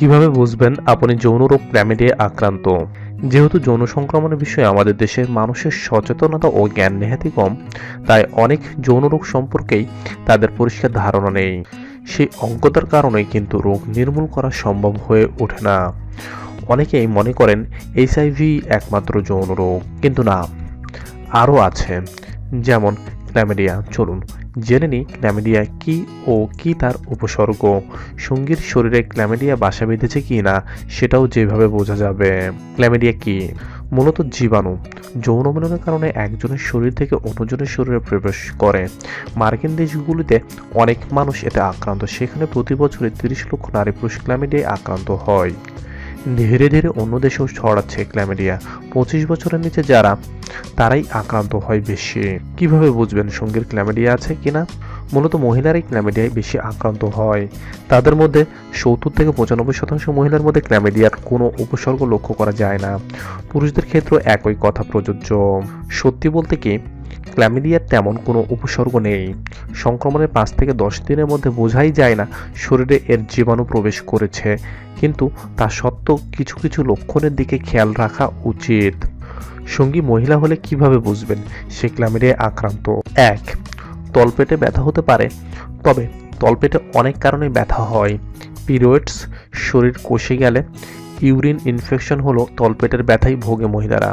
কীভাবে বুঝবেন আপনি যৌন রোগ ক্ল্যামিডিয়া আক্রান্ত? যেহেতু যৌন সংক্রমণের বিষয়ে আমাদের দেশের মানুষের সচেতনতা ও জ্ঞান নেহাতি কম, তাই অনেক যৌন রোগ সম্পর্কেই তাদের পরিষ্কার ধারণা নেই। সেই অজ্ঞতার কারণেই কিন্তু রোগ নির্মূল করা সম্ভব হয়ে ওঠে না। অনেকেই মনে করেন এইচআইভি একমাত্র যৌন রোগ, কিন্তু না, আরও আছে, যেমন ক্ল্যামেডিয়া চলুন জেনে নিই ক্ল্যামিডিয়া কি ও কি তার উপসর্গ। সঙ্গীর শরীরে ক্ল্যামিডিয়া বাসা বেঁধেছে কি না, সেটাও যেভাবে বোঝা যাবে। ক্ল্যামিডিয়া কি? মূলত জীবাণু। যৌন মিলনের কারণে একজনের শরীর থেকে অন্যজনের শরীরে প্রবেশ করে। মার্কিন দেশগুলিতে অনেক মানুষ এতে আক্রান্ত। সেখানে প্রতি বছরে তিরিশ লক্ষ নারী পুরুষ ক্ল্যামিডিয়ায় আক্রান্ত হয়। ধীরে ধীরে অন্য দেশেও ছড়াচ্ছে ক্ল্যামিডিয়া পঁচিশ বছরের নিচে যারা, তারাই আক্রান্ত হয় বেশি। কীভাবে বুঝবেন সঙ্গীর ক্ল্যামিডিয়া আছে কিনা? মূলত মহিলারাই ক্ল্যামিডিয়ায় বেশি আক্রান্ত হয়। তাদের মধ্যে সত্তর থেকে পঁচানব্বই শতাংশ মহিলার মধ্যে ক্ল্যামিডিয়ার কোনো উপসর্গ লক্ষ্য করা যায় না। পুরুষদের ক্ষেত্রেও একই কথা প্রযোজ্য। সত্যি বলতে কি ক্ল্যামিডিয়ার তেমন কোনো উপসর্গ নেই। সংক্রমণের পাঁচ থেকে দশ দিনের মধ্যে বোঝাই যায় না শরীরে এর জীবাণু প্রবেশ করেছে, কিন্তু তা সত্ত্বেও কিছু কিছু লক্ষণের দিকে খেয়াল রাখা উচিত। সঙ্গী মহিলা হলে কীভাবে বুঝবেন সে ক্ল্যামিডিয়ায় আক্রান্ত? এক, তলপেটে ব্যথা হতে পারে, তবে তলপেটে অনেক কারণে ব্যথা হয়। পিরিয়ডস, শরীর কষে গেলে ইউরিন ইনফেকশন হলো তলপেটের ব্যথাই ভোগে মহিলারা।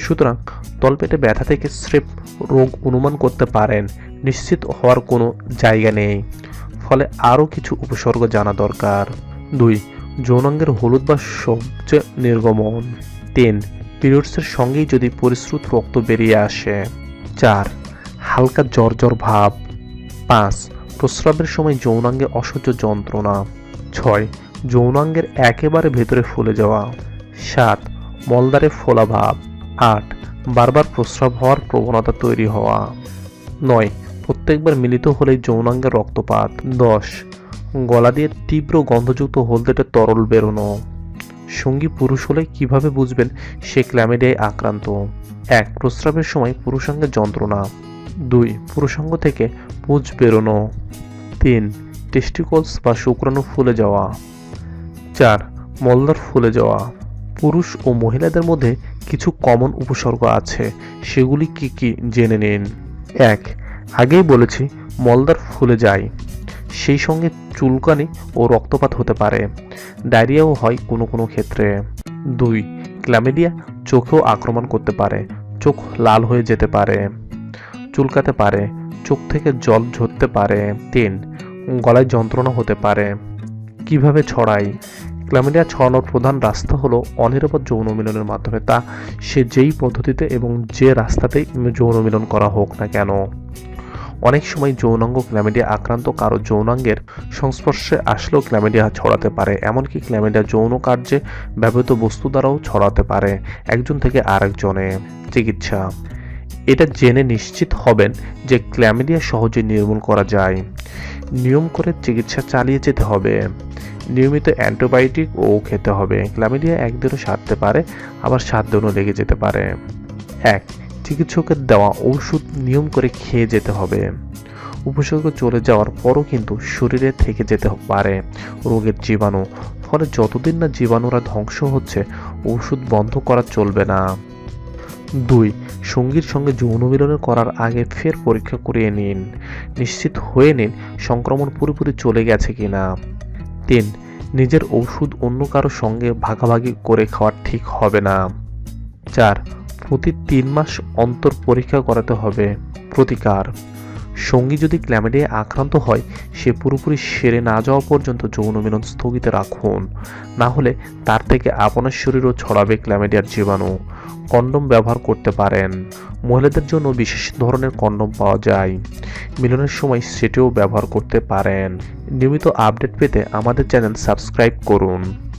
সুতরাং তলপেটে ব্যথা থেকে স্রেফ রোগ অনুমান করতে পারেন, নিশ্চিত হওয়ার কোনো জায়গা নেই। ফলে আরও কিছু উপসর্গ জানা দরকার। দুই, যৌনাঙ্গের হলুদ বা সবচে নির্গমন। তিন, পিরিয়ডসের সঙ্গেই যদি পরিশ্রুত রক্ত বেরিয়ে আসে। চার, হালকা জ্বর জ্বর ভাব। পাঁচ, প্রস্রাবের সময় যৌনাঙ্গে অসহ্য যন্ত্রণা। ছয়, যৌনাঙ্গের একেবারে ভেতরে ফুলে যাওয়া। সাত মলদারে ফোলা ভাব। আট। বারবার প্রস্রাব হওয়ার প্রবণতা তৈরি হওয়া। নয়। প্রত্যেকবার মিলিত হলেই যৌনাঙ্গের রক্তপাত। দশ। গলা দিয়ে তীব্র গন্ধযুক্ত হলদেটে তরল বেরোনো। সঙ্গী পুরুষ হলে কীভাবে বুঝবেন সে ক্ল্যামিডিয়ায় আক্রান্ত? এক। প্রস্রাবের সময় পুরুষাঙ্গের যন্ত্রণা। দুই। পুরুষাঙ্গ থেকে পুঁজ বেরোনো। তিন। টেস্টিকলস বা শুক্রাণু ফুলে যাওয়া। চার। মলদার ফুলে যাওয়া। পুরুষ ও মহিলাদের মধ্যে কিছু কমন উপসর্গ আছে। সেগুলি কি কি জেনে নিন? এক, আগেই বলেছি মলদার ফুলে যায়। সেই সঙ্গে চুলকানি ও রক্তপাত হতে পারে। ডায়রিয়াও হয় কোনো কোনো ক্ষেত্রে। দুই ক্ল্যামিডিয়া চোখেও আক্রমণ করতে পারে। চোখ লাল হয়ে যেতে পারে। চুলকাতে পারে। চোখ থেকে জল ঝরতে পারে। তিন, গলায় যন্ত্রণা হতে পারে। কীভাবে ছড়ায় ক্ল্যামিডিয়া ছড়ানোর প্রধান রাস্তা হলো অনিরাপদ যৌন মিলনের মাধ্যমে। তা সে যেই পদ্ধতিতে এবং যে রাস্তাতেই যৌন মিলন করা হোক না কেন। অনেক সময় যৌনাঙ্গ ক্ল্যামিডিয়া আক্রান্ত কারও যৌনাঙ্গের সংস্পর্শে আসলেও ক্ল্যামিডিয়া ছড়াতে পারে, এমনকি ক্ল্যামিডিয়া যৌন কার্যে ব্যবহৃত বস্তু দ্বারাও ছড়াতে পারে, একজন থেকে আরেকজনে। চিকিৎসা। এটা জেনে নিশ্চিত হবেন যে ক্ল্যামিডিয়া সহজে নির্মূল করা যায়। নিয়ম করে চিকিৎসা চালিয়ে যেতে হবে। নিয়মিত অ্যান্টিবায়োটিক ও খেতে হবে। ক্ল্যামিডিয়া একদিনও সারতে পারে, আবার সাত দিনও লেগে যেতে পারে। এক, চিকিৎসকের দেওয়া ওষুধ নিয়ম করে খেয়ে যেতে হবে। উপসর্গ চলে যাওয়ার পরও কিন্তু শরীরে থেকে যেতে পারে। রোগের জীবাণু, ফলে যতদিন না জীবাণুরা ধ্বংস হচ্ছে, ওষুধ বন্ধ করা চলবে না। দুই, সঙ্গীর সঙ্গে যৌন মিলন করার আগে ফের পরীক্ষা করিয়ে নিন। নিশ্চিত হয়ে নিন, সংক্রমণ পুরোপুরি চলে গেছে কিনা। তিন নিজের ওষুধ অন্য কারও সঙ্গে ভাগাভাগি করে খাওয়া ঠিক হবে না। চার, প্রতি তিন মাস অন্তর পরীক্ষা করাতে হবে। প্রতিকার, সঙ্গী যদি ক্ল্যামিডিয়া আক্রান্ত হয়, সে পুরোপুরি সেরে না যাওয়া পর্যন্ত যৌন মিলন স্থগিত রাখুন। না হলে তার থেকে আপনার শরীরও ছড়াবে ক্ল্যামেডিয়ার জীবাণু। কন্ডম ব্যবহার করতে পারেন। মহিলাদের জন্য বিশেষ ধরনের কন্ডম পাওয়া যায়। মিলনের সময় সেটিও ব্যবহার করতে পারেন। নিয়মিত আপডেট পেতে আমাদের চ্যানেল সাবস্ক্রাইব করুন।